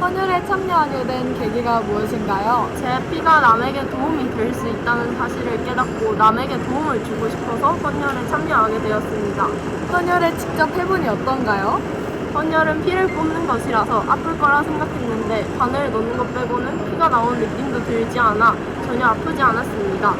헌혈에 참여하게 된 계기가 무엇인가요? 제 피가 남에게 도움이 될 수 있다는 사실을 깨닫고 남에게 도움을 주고 싶어서 헌혈에 참여하게 되었습니다. 헌혈에 직접 해보니 어떤가요? 헌혈은 피를 뽑는 것이라서 아플 거라 생각했는데 바늘을 넣는 것 빼고는 피가 나오는 느낌도 들지 않아 전혀 아프지 않았습니다.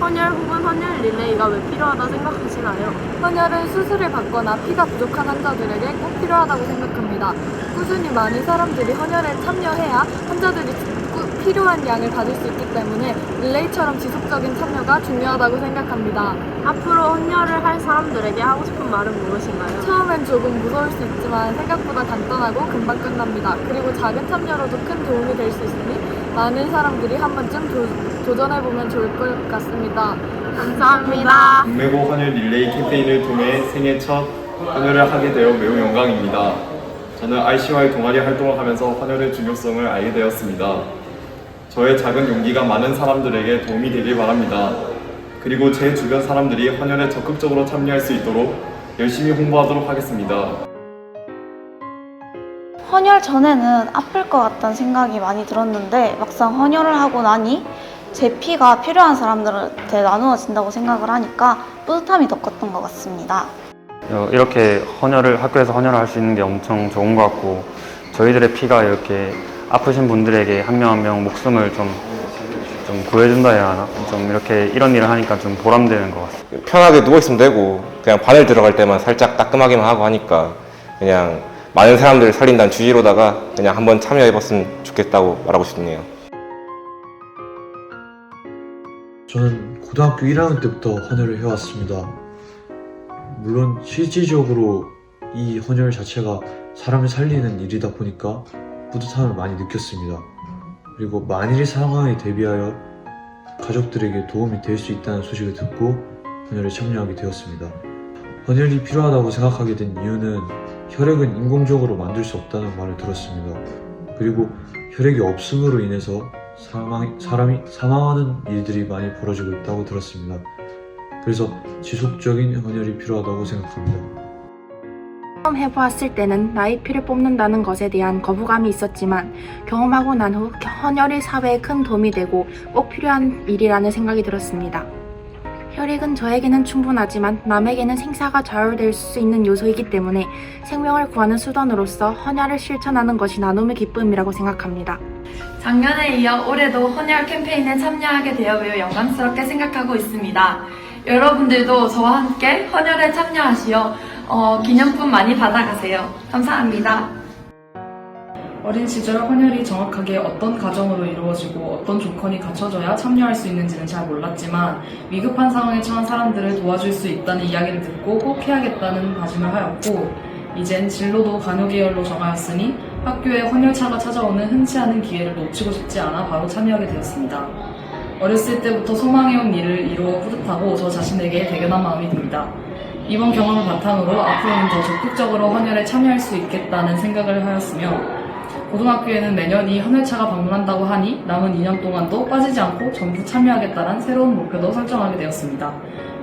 헌혈 혹은 헌혈 릴레이가 왜 필요하다 생각하시나요? 헌혈은 수술을 받거나 피가 부족한 환자들에게 꼭 필요하다고 생각합니다. 꾸준히 많은 사람들이 헌혈에 참여해야 환자들이 꾸- 필요한 양을 받을 수 있기 때문에 릴레이처럼 지속적인 참여가 중요하다고 생각합니다. 앞으로 헌혈을 할 사람들에게 하고 싶은 말은 무엇인가요? 처음엔 조금 무서울 수 있지만 생각보다 간단하고 금방 끝납니다. 그리고 작은 참여로도 큰 도움이 될 수 있으니 많은 사람들이 한 번쯤 도, 도전해보면 좋을 것 같습니다. 감사합니다. 동메고 헌혈 릴레이 캠페인을 통해 생애 첫 헌혈을 하게 되어 매우 영광입니다. 저는 ICY 동아리 활동을 하면서 헌혈의 중요성을 알게 되었습니다. 저의 작은 용기가 많은 사람들에게 도움이 되길 바랍니다. 그리고 제 주변 사람들이 헌혈에 적극적으로 참여할 수 있도록 열심히 홍보하도록 하겠습니다. 헌혈 전에는 아플 것 같다는 생각이 많이 들었는데 막상 헌혈을 하고 나니 제 피가 필요한 사람들한테 나누어진다고 생각을 하니까 뿌듯함이 더 컸던 것 같습니다. 어, 이렇게 헌혈을 학교에서 헌혈을 할 수 있는 게 엄청 좋은 것 같고 저희들의 피가 이렇게 아프신 분들에게 한 명 한 명 목숨을 좀, 좀 구해준다 해야 하나? 좀 이렇게 이런 일을 하니까 좀 보람되는 것 같습니다. 편하게 누워있으면 되고 그냥 바늘 들어갈 때만 살짝 따끔하게만 하고 하니까 그냥 많은 사람들을 살린다는 주의로다가 그냥 한번 참여해봤으면 좋겠다고 말하고 싶네요. 저는 고등학교 1학년 때부터 헌혈을 해왔습니다. 물론 실질적으로 이 헌혈 자체가 사람을 살리는 일이다 보니까 뿌듯함을 많이 느꼈습니다. 그리고 만일의 상황에 대비하여 가족들에게 도움이 될 수 있다는 소식을 듣고 헌혈에 참여하게 되었습니다. 헌혈이 필요하다고 생각하게 된 이유는 혈액은 인공적으로 만들 수 없다는 말을 들었습니다. 그리고 혈액이 없음으로 인해서 사망, 사람이 사망하는 일들이 많이 벌어지고 있다고 들었습니다. 그래서 지속적인 헌혈이 필요하다고 생각합니다. 처음 해보았을 때는 나의 피를 뽑는다는 것에 대한 거부감이 있었지만 경험하고 난 후 헌혈이 사회에 큰 도움이 되고 꼭 필요한 일이라는 생각이 들었습니다. 혈액은 저에게는 충분하지만 남에게는 생사가 좌우될 수 있는 요소이기 때문에 생명을 구하는 수단으로서 헌혈을 실천하는 것이 나눔의 기쁨이라고 생각합니다. 작년에 이어 올해도 헌혈 캠페인에 참여하게 되어 매우 영광스럽게 생각하고 있습니다. 여러분들도 저와 함께 헌혈에 참여하시어 어, 기념품 많이 받아가세요. 감사합니다. 어린 시절 헌혈이 정확하게 어떤 과정으로 이루어지고 어떤 조건이 갖춰져야 참여할 수 있는지는 잘 몰랐지만 위급한 상황에 처한 사람들을 도와줄 수 있다는 이야기를 듣고 꼭 해야겠다는 다짐을 하였고 이젠 진로도 간호계열로 정하였으니 학교에 헌혈차가 찾아오는 흔치 않은 기회를 놓치고 싶지 않아 바로 참여하게 되었습니다. 어렸을 때부터 소망해온 일을 이루어 뿌듯하고 저 자신에게 대견한 마음이 듭니다. 이번 경험을 바탕으로 앞으로는 더 적극적으로 헌혈에 참여할 수 있겠다는 생각을 하였으며 고등학교에는 매년 이 헌혈차가 방문한다고 하니 남은 2년 동안도 빠지지 않고 전부 참여하겠다는 새로운 목표도 설정하게 되었습니다.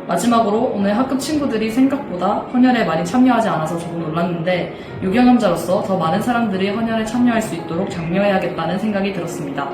마지막으로 오늘 학급 친구들이 생각보다 헌혈에 많이 참여하지 않아서 조금 놀랐는데 유경험자로서 더 많은 사람들이 헌혈에 참여할 수 있도록 장려해야겠다는 생각이 들었습니다.